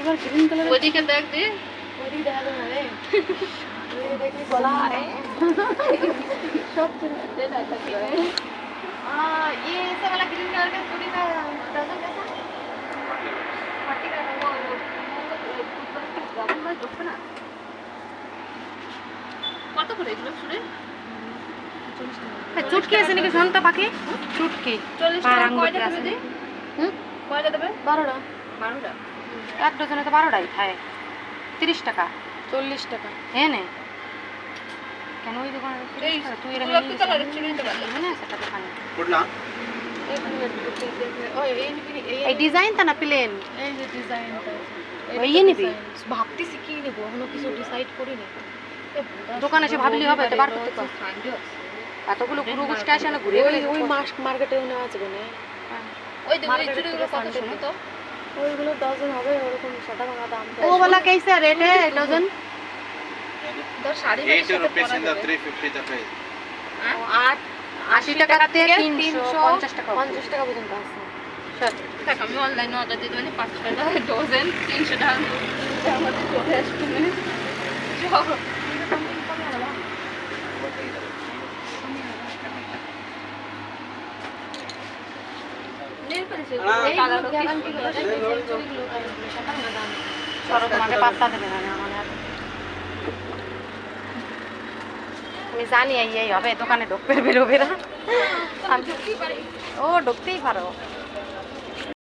এবার green colour ওদিকে দেখ দে। ওদিকে দেখা না রে দেখি? গলা সব চিনতে না না। কত করে এগুলো চুড়ে হ্যাঁ চুটকি আছে নাকি শোন পাখি? চুটকি। চল্লিশ কয়টা দেবে কয়টা দেবে? বারোটা। বারোটা? এক ডজনে তো বারোটাই খায় তিরিশ টাকা। চল্লিশ টাকা। হ্যাঁ নে। কেন ওই না প্লেন? এই নিবি? ভাবতেছি কি নেব এখনও কিছু ডিসাইড করিনি। দোকানে এসে ভাবলি হবে তো বার করতে এতগুলো হ্যাঁ, গুরু গোষ্ঠী আসে না ঘুরে ওই নেওয়া যাবে না। হ্যাঁ। ওই দেখো এই চুড়িগুলো কত শুনো। তো? ওইগুলো ডজন হবে ওরকম সাদা ভাঙা দাম ও वाला कैसा रेट है डजन তোর শাড়ি एटी সাথে रुपीज পরা इन द যাবে। थ्री फिफ्टी तक है হ্যাঁ? আট আশি টাকা থেকে তিনশো পঞ্চাশ টাকা পঞ্চাশ টাকা পর্যন্ত আছে দেখ আমি অনলাইনে অর্ডার দিতে মানে পাঁচ টাকা ডজন তিনশো টাকা এটা আমাদের চলে আসবে আমি জানি এই হবে দোকানে ঢুকবে বেরোবে না। ও ঢুকতেই পারো।